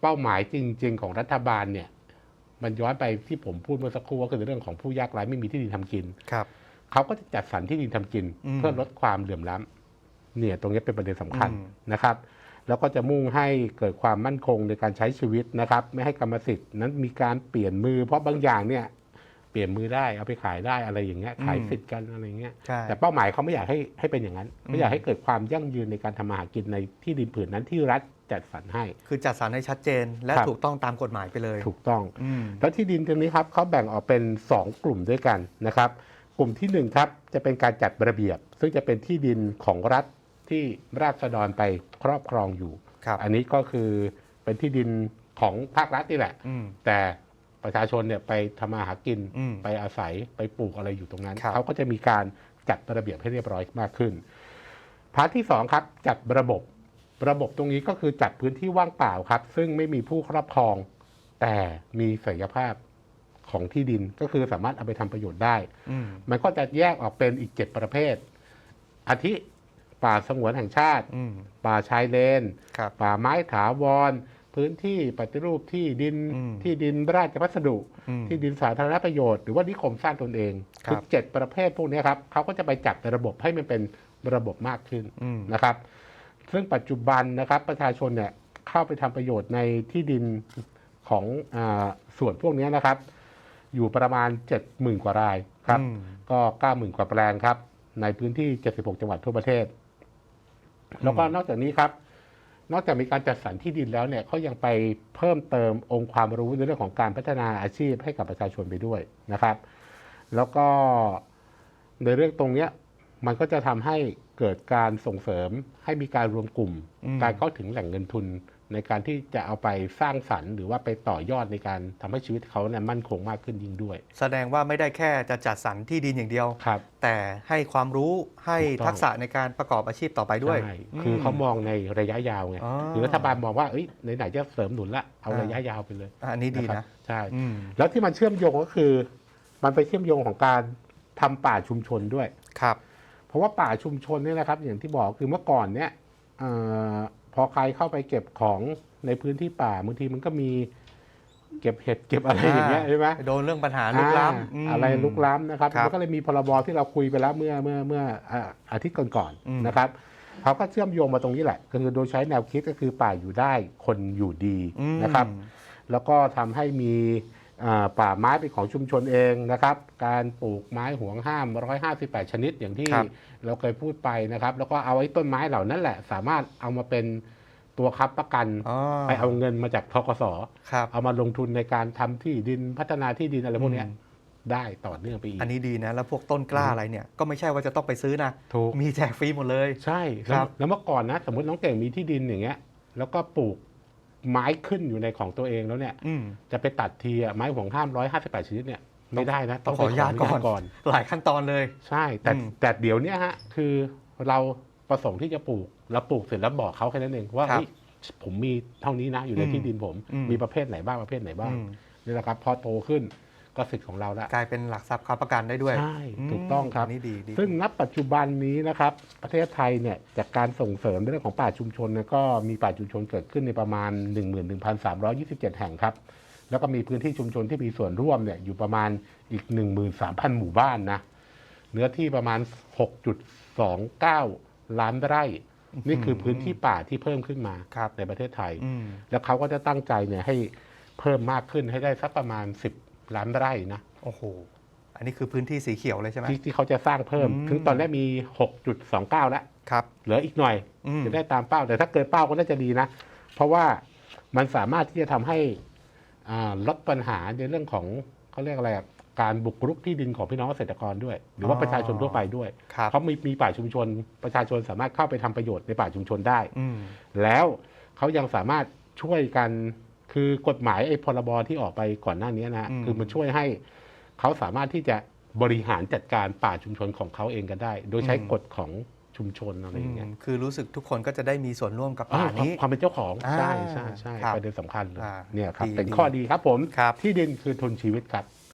เป้าหมายจริง ๆ ของรัฐบาลเนี่ย มันย้อนไปที่ผมพูดเมื่อสักครู่ก็คือเรื่องของผู้ยากไร้ไม่มีที่ดินทำกินครับเขาก็จะจัดสรรที่ดินทำกินอืมเพื่อลดความเหลื่อมล้ำเนี่ยตรงนี้เป็นประเด็นสำคัญอืมนะครับ แล้วก็จะมุ่งให้เกิดความมั่นคงในการใช้ชีวิตนะครับ ไม่ให้กรรมสิทธิ์นั้นมีการเปลี่ยนมือ เพราะบางอย่างเนี่ย เปลี่ยนมือได้เอาไปขายได้อะไรอย่างเงี้ยขายสิทธิ์กันอะไรอย่างเงี้ยใช่ แต่เป้าหมายเขาไม่อยากให้ให้เป็นอย่างนั้นเขาอยากให้เกิดความยั่งยืนในการทำมาหากินในที่ดินผืนนั้นที่รัฐจัดสรรให้ คือจัดสรรให้ชัดเจน และครับ ถูกต้องตามกฎหมายไปเลยถูกต้อง อืม แล้วที่ดินตรงนี้ครับเขาแบ่งออกเป็น 2 กลุ่มด้วยกันนะครับ กลุ่มที่1ครับจะเป็นการจัดระเบียบ ซึ่งจะเป็นที่ดินของรัฐที่ราษฎรไปครอบครองอยู่ ครับ อันนี้ก็คือเป็นที่ดินของภาครัฐนี่แหละ อืม แต่ ประชาชนเนี่ยไปทำมาหากินอืมไปอาศัยไปปลูกอะไรอยู่ตรงนั้น ครับ เขาก็จะมีการจัดระเบียบให้เรียบร้อยมากขึ้น พาร์ทที่2ครับจัดระบบระบบตรงนี้ก็คือจัดพื้นที่ว่างเปล่าครับ ซึ่งไม่มีผู้ครอบครอง แต่มีศักยภาพของที่ดินก็คือสามารถเอาไปทำประโยชน์ได้ อืม มันก็จะแยกออกเป็นอีก7ประเภท อาทิป่าสงวนแห่งชาติ อืม ป่าชายเลน ครับ ป่าไม้ถาวร พื้นที่ปฏิรูปที่ดินอืมที่ดินราชพัสดุอืมที่ดินสาธารณประโยชน์หรือว่านิคมสร้างตนเองครับอเจ็ดประเภทพวกนี้ครับเขาก็จะไปจัดระบบให้มันเป็นระบบมากขึ้นอืมนะครับ ซึ่งปัจจุบันนะครับประชาชนเนี่ยเข้าไปทำประโยชน์ในที่ดินของอาส่วนพวกนี้นะครับ อยู่ประมาณ 70,000 กว่ารายครับอืมก็ 90,000 กว่าแปลงครับ ในพื้นที่ 76 จังหวัดทั่วประเทศ แล้วก็นอกจากนี้ครับ นอกจากมีการจัดสรรที่ดินแล้วเนี่ยเขายังไปเพิ่มเติมองค์ความรู้ในเรื่องของการพัฒนาอาชีพให้กับประชาชนไปด้วยนะครับ แล้วก็ในเรื่องตรงเนี้ย มันก็จะทำให้เกิดการส่งเสริมให้มีการรวมกลุ่มอืมการเข้าถึงแหล่งเงินทุนในการที่จะเอาไปสร้างสรรค์หรือว่าไปต่อยอดในการทำให้ชีวิตเขาเนี่ยมั่นคงมากขึ้นยิ่งด้วย แสดงว่าไม่ได้แค่จะจัดสรรที่ดินอย่างเดียวครับแต่ให้ความรู้ให้ถูกต้องทักษะในการประกอบอาชีพต่อไปด้วยใช่คือเขามองในระยะยาวไงอ๋อหรือรัฐบาลมองว่าเอ้ยไหนๆจะเสริมหนุนละเอาอ่าระยะยาวไปเลยอะอันนี้ดีครันะบใช่อืมแล้วที่มันเชื่อมโยงก็คือ มันไปเชื่อมโยงของการทำป่าชุมชนด้วยครับ เพราะว่าป่าชุมชนเนี่ยนะครับ อย่างที่บอกคือเมื่อก่อนเนี่ยเออพอใครเข้าไปเก็บของในพื้นที่ป่าบางทีมันก็มีเก็บเห็ดเก็บอะไรอย่างเงี้ยใช่ไหมโดนเรื่องปัญหาลุกล้ำอ่าอะไรลุกล้ำนะครับครับมันก็เลยมีพรบที่เราคุยไปแล้วเมื่อเมื่อเมื่ออ่าอาทิตย์ก่อนอืมๆนะครับเขาก็เชื่อมโยงมาตรงนี้แหละก็คือโดยใช้แนวคิดก็คือป่าอยู่ได้คนอยู่ดีอืมนะครับ แล้วก็ทำให้มีอ่า ป่าไม้เป็นของชุมชนเองนะครับ การปลูกไม้ห่วงห้าม 158 ชนิดอย่างที่ครับ เราเคยพูดไปนะครับ แล้วก็เอาไอ้ต้นไม้เหล่านั้นแหละ สามารถเอามาเป็นตัวค้ำประกัน อ๋อไปเอาเงินมาจากทกส ครับ เอามาลงทุนในการทำที่ดินพัฒนาที่ดินอะไรพวกเนี้ยอืม ได้ต่อเนื่องไปอีกอันนี้ดีนะ แล้วพวกต้นกล้าอะไรเนี่ย ก็ไม่ใช่ว่าจะต้องไปซื้อนะ ถูกมีแจกฟรีหมดเลย ใช่ครัแล้วบแล้วเมื่อก่อนนะ สมมติน้องเก่งมีที่ดินอย่างเงี้ยแล้วก็ปลูก ไม้ขึ้นอยู่ในของตัวเองแล้วเนี่ยอืมจะไปตัดทีอะไม้ห่วงห้ามร้อยห้าสิบแปดชนิดเนี่ยไม่ได้นะต้องขออนุญาตก่อนไปก่อน หลายขั้นตอนเลย ใช่แต่อืมแต่เดี๋ยวเนี้ยฮะคือเราประสงค์ที่จะปลูกเราปลูกเสร็จแล้วบอกเขาแค่นั้นเองว่าครับเฮ้ยผมมีเท่านี้นะอยู่ในอืมที่ดินผม อืม มีประเภทไหนบ้างประเภทไหนบ้างอืม นี่แหละครับพอโตขึ้น ก็สิทธิ์ของเราละกลายเป็นหลักทรัพย์ค้ำประกันได้ด้วยใช่ถูกต้องครับนนี่ดีดีซึ่งณปัจจุบันนี้นะครับประเทศไทยเนี่ยจากการส่งเสริมในเรื่องของป่าชุมชนเนี่ยก็มีป่าชุมชนเกิดขึ้นในประมาณ 11,327 แห่งครับ แล้วก็มีพื้นที่ชุมชนที่มีส่วนร่วมเนี่ยอยู่ประมาณอีก 13,000 หมู่บ้านนะเนื้อที่ประมาณ 6.29 ล้านไร่นี่คือพื้นที่ป่าที่เพิ่มขึ้นมาครับในประเทศไทยอืมแล้วเขาก็จะตั้งใจเนี่ยให้เพิ่มมากขึ้นให้ได้สักประมาณ 10 ล้านไร่นะโอ้โห อันนี้คือพื้นที่สีเขียวเลยใช่ไหม ที่ที่เขาจะสร้างเพิ่มอืม ถึงตอนแรกมี 6.29 แล้ว ครับ เหลืออีกหน่อย อืม จะได้ตามเป้าแต่ถ้าเกินเป้าก็น่าจะดีนะ เพราะว่ามันสามารถที่จะทำให้อ่าลดปัญหาในเรื่องของเขาเรียกอะไรอะการบุกรุกที่ดินของพี่น้องเกษตรกรด้วย หรือว่าประชาชนทั่วไปด้วยครับ เขามีมีป่าชุมชน ประชาชนสามารถเข้าไปทำประโยชน์ในป่าชุมชนได้ อืม แล้วเขายังสามารถช่วยกัน คือกฎหมายไอ้พรบที่ออกไปก่อนหน้านี้นะอืมคือมันช่วยให้เขาสามารถที่จะบริหารจัดการป่าชุมชนของเขาเองกันได้ โดยใช้กฎของชุมชนอะไรอย่างเงี้ยอืมคือรู้สึกทุกคนก็จะได้มีส่วนร่วมกับอ่าป่านี้ความเป็นเจ้าของอ่าใช่ใช่ใช่ครับประเด็นสำคัญเลยอ่าเนี่ยครับดีเป็นดีข้อดีครับผมครับที่ดินคือทุนชีวิตครับ